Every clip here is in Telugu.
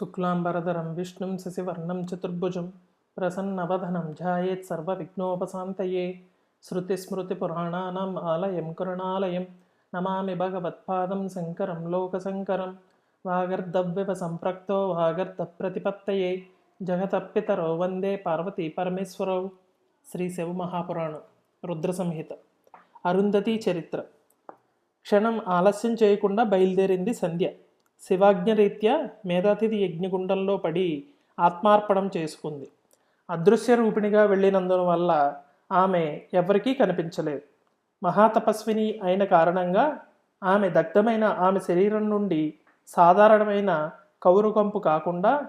శుక్లాంబరధరం విష్ణుం శశివర్ణం చతుర్భుజం ప్రసన్నవధనం ధ్యాయేత్ సర్వవిఘ్నోపశాంతయే. శృతిస్మృతిపురాణానాం ఆలయం కరుణాలయం నమామి భగవత్పాదం శంకరం లోకశంకరం వాగర్ధవ్యవ సంప్రక్తో వాగర్ధ ప్రతిపత్తయే వందే పార్వతీ పరమేశ్వరౌ. శ్రీ శివ మహాపురాణం రుద్ర సంహిత. అరుంధతి చరిత్ర. క్షణం ఆలస్యం చేయకుండా బయలుదేరింది సంధ్య. శివాజ్ఞరీత్యా మేధాతిథి యజ్ఞగుండంలో పడి ఆత్మార్పణం చేసుకుంది. అదృశ్య రూపిణిగా వెళ్ళినందున వల్ల ఆమె ఎవరికీ కనిపించలేదు. మహాతపస్విని అయిన కారణంగా ఆమె దగ్ధమైన ఆమె శరీరం నుండి సాధారణమైన కౌరుకంపు కాకుండా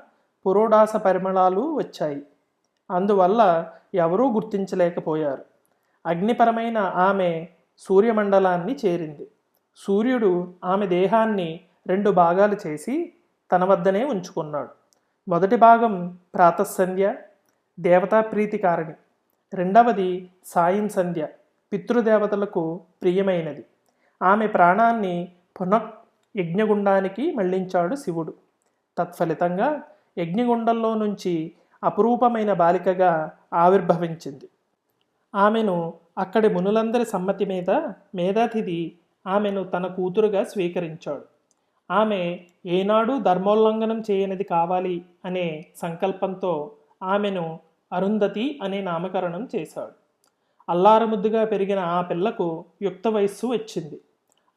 పురోడాస పరిమళాలు వచ్చాయి. అందువల్ల ఎవరూ గుర్తించలేకపోయారు. అగ్నిపరమైన ఆమె సూర్యమండలాన్ని చేరింది. సూర్యుడు ఆమె దేహాన్ని రెండు భాగాలు చేసి తన వద్దనే ఉంచుకున్నాడు. మొదటి భాగం ప్రాతస్సంధ్య దేవతా ప్రీతికారిణి రెండవది సాయం సంధ్య పితృదేవతలకు ప్రియమైనది. ఆమె ప్రాణాన్ని పునః యజ్ఞగుండానికి మళ్ళించాడు శివుడు. తత్ఫలితంగా యజ్ఞగుండంలో నుంచి అపురూపమైన బాలికగా ఆవిర్భవించింది. ఆమెను అక్కడి మునులందరి సమ్మతి మీద మేధాతిథి ఆమెను తన కూతురుగా స్వీకరించాడు. ఆమె ఏనాడు ధర్మోల్లంఘనం చేయనిది కావాలి అనే సంకల్పంతో ఆమెను అరుంధతి అనే నామకరణం చేశాడు. అల్లారముద్దుగా పెరిగిన ఆ పిల్లకు యుక్త వయస్సు వచ్చింది.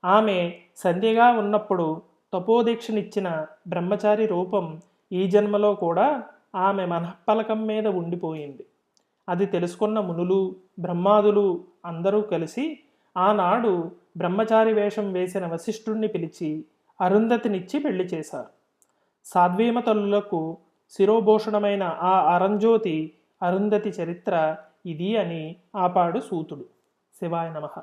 ఆమె సంధ్యగా ఉన్నప్పుడు తపోదీక్షనిచ్చిన బ్రహ్మచారి రూపం ఈ జన్మలో కూడా ఆమె మనఃపలకం మీద ఉండిపోయింది. అది తెలుసుకున్న మునులు బ్రహ్మాదులు అందరూ కలిసి ఆనాడు బ్రహ్మచారి వేషం వేసిన వశిష్ఠుణ్ణి పిలిచి అరుంధతినిచ్చి పెళ్ళి చేశారు. సాధ్వీమ తల్లులకు శిరోభూషణమైన ఆ అరంజ్యోతి అరుంధతి చరిత్ర ఇది అని ఆపాడు సూతుడు. శివాయ నమః.